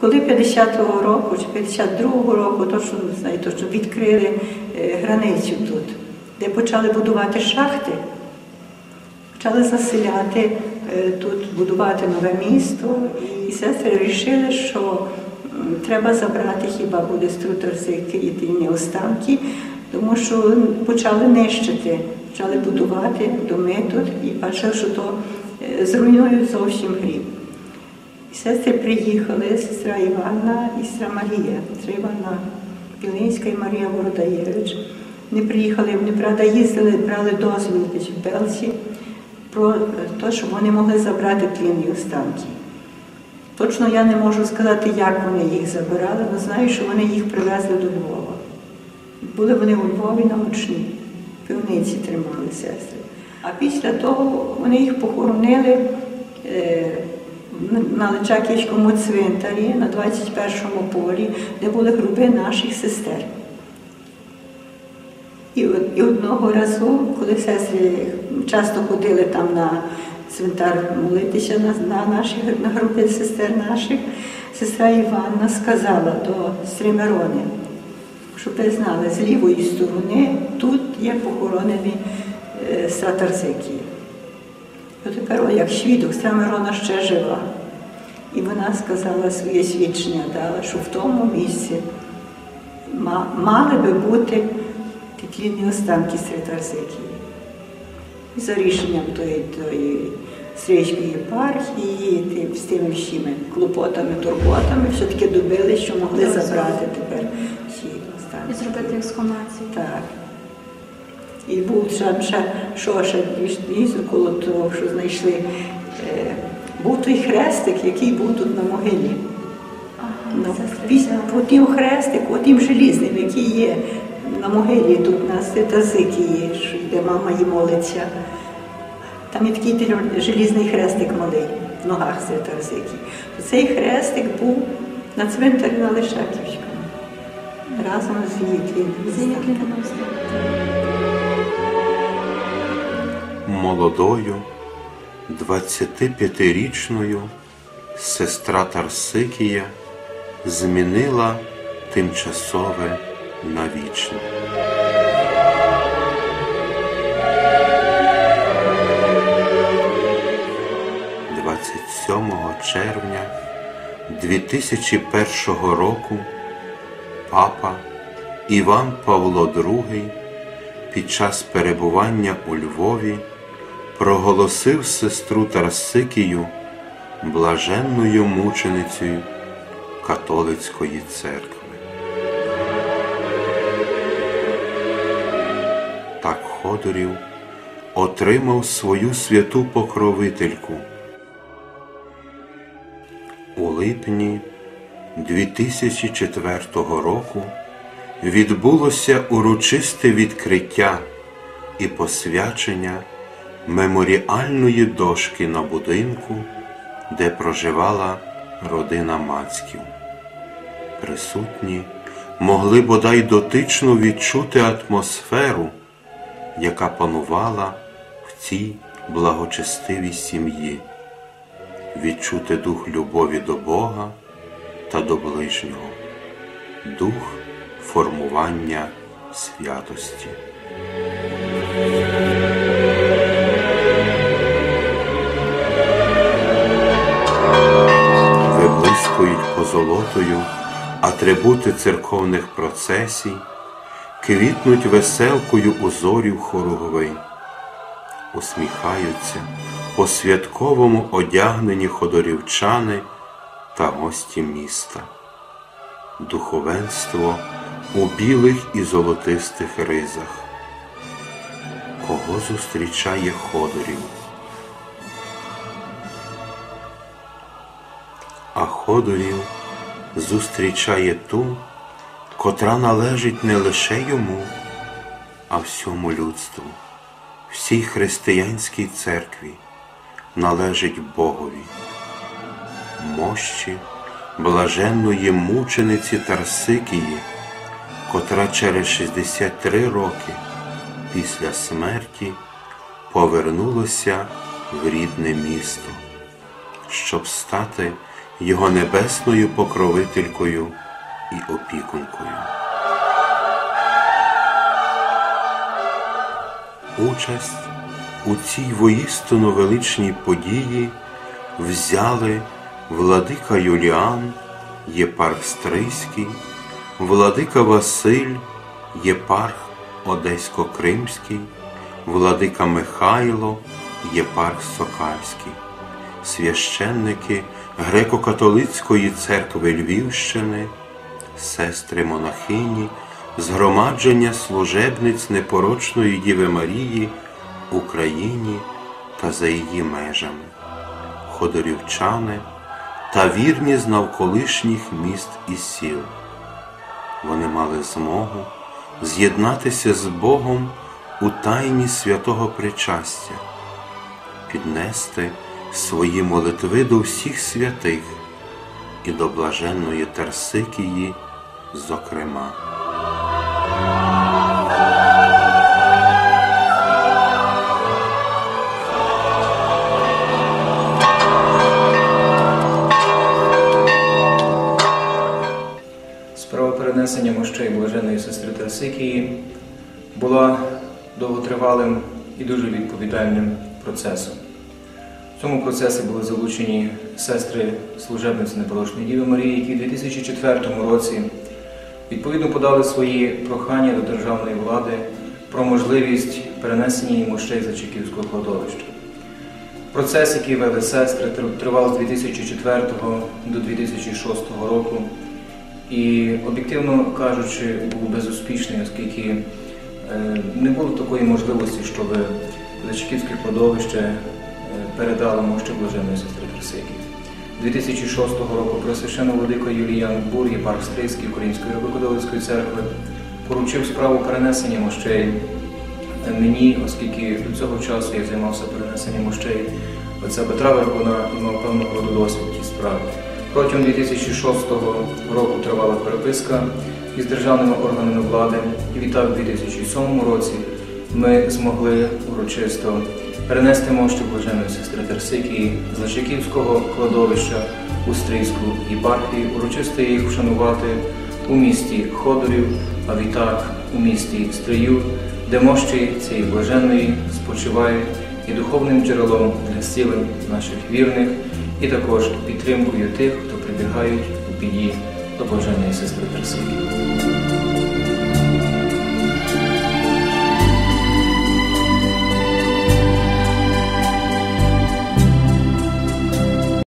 Коли 50-го року чи 52-го року, точно не знаю, точно відкрили е, границю тут, де почали будувати шахти, почали заселяти е, тут, будувати нове місто. І сестри вирішили, що треба забрати хіба буде з Труторських єдині останки, тому що почали нищити, почали будувати доми тут і бачили, що то е, зруйнують зовсім гріб. Сестри приїхали, сестра Іванна і сестра Марія, сестра Іванна Білинська і Марія Вородаєвич. Вони приїхали, вони, правда, їздили, брали дозвіл в Белсі про те, що вони могли забрати тлінні останки. Точно я не можу сказати, як вони їх забирали, але знаю, що вони їх привезли до Львова. Були вони у Львові на очні, в півниці тримали сестри. А після того вони їх похоронили е, на Личаківському цвинтарі на 21-му полі, де були гроби наших сестер. І, і одного разу, коли сестри часто ходили там на цвинтар молитися на, на наші на групи сестер наших, сестра Іванна сказала до сестри щоб ви знали, з лівої сторони тут є похоронені е, стратарзики. І тепер, о, як свідок, сестра Мирона ще жива. І вона сказала своє свідчення, дала, що в тому місці мали би бути тітлінні останки Святарзикії. І за рішенням тої, тої Стрийської єпархії, тим- з тими всіми клопотами, турботами, все-таки добили, що могли забрати тепер ці останки. І зробити ексхумацію. Так. І був ще, ще що коло того, що знайшли. Е, був той хрестик, який був тут на могилі. Ага, Ну, після хрестик, отим желізним, який є на могилі тут на Святозики є, де мама їй молиться. Там є такий желізний хрестик малий в ногах Святозики. Цей хрестик був на цвинтарі на Лишаківському. Разом з її З молодою, 25-річною сестра Тарсикія змінила тимчасове на вічне. – 27 червня 2001 року папа Іван Павло II під час перебування у Львові проголосив сестру Тарсикію блаженною мученицею католицької церкви. Так Ходорів отримав свою святу покровительку. У липні 2004 року відбулося урочисте відкриття і посвячення меморіальної дошки на будинку, де проживала родина Мацьків. Присутні могли бодай дотично відчути атмосферу, яка панувала в цій благочестивій сім'ї, відчути дух любові до Бога та до ближнього, дух формування святості. Позолотою атрибути церковних процесій, квітнуть веселкою узорів хоругви, усміхаються по святковому одягнені ходорівчани та гості міста. Духовенство у білих і золотистих ризах. Кого зустрічає Ходорів? А Ходорів зустрічає ту, котра належить не лише йому, а всьому людству, всій християнській церкві належить Богові, мощі блаженної мучениці Тарсикії, котра через 63 роки після смерті повернулася в рідне місто, щоб стати його небесною покровителькою і опікункою. Участь у цій воістину величній події взяли владика Юліан, єпарх Стрийський, владика Василь, єпарх Одесько-Кримський, владика Михайло, єпарх Сокальський, священники Греко-католицької церкви Львівщини, сестри монахині, згромадження служебниць непорочної Діви Марії Україні та за її межами, ходорівчани та вірні з навколишніх міст і сіл. Вони мали змогу з'єднатися з Богом у тайні святого причастя, піднести свої молитви до всіх святих і до блаженної Тарсикії, зокрема. Справа перенесення мощей блаженої сестри Тарсикії була довготривалим і дуже відповідальним процесом. В цьому процесі були залучені сестри служебниці Непорочної Діви Марії, які в 2004 році відповідно подали свої прохання до державної влади про можливість перенесення їм мощей за Чеківського кладовища. Процес, який вели сестри, тривав з 2004 до 2006 року. І об'єктивно кажучи, був безуспішний, оскільки е, не було такої можливості, щоб Зачеківське кладовище передало мощі блаженої сестри Трисики. 2006 року Пресвящена владика Юліян Бур, єпарх Стрийський Української Рибокодовицької церкви, поручив справу перенесення мощей мені, оскільки до цього часу я займався перенесенням мощей отця Петра Вербуна і мав певного роду досвід в цій справі. Протягом 2006 року тривала переписка із державними органами влади, і відтак у 2007 році ми змогли урочисто перенести мощі блаженої сестри Терсикії з Лачаківського кладовища у Стрийську єпархію, урочисто їх вшанувати у місті Ходорів, а відтак у місті Стрию, де мощі цієї блаженної спочивають і духовним джерелом для зцілень наших вірних, і також підтримкою тих, хто прибігають у біді до блаженної сестри Терсики.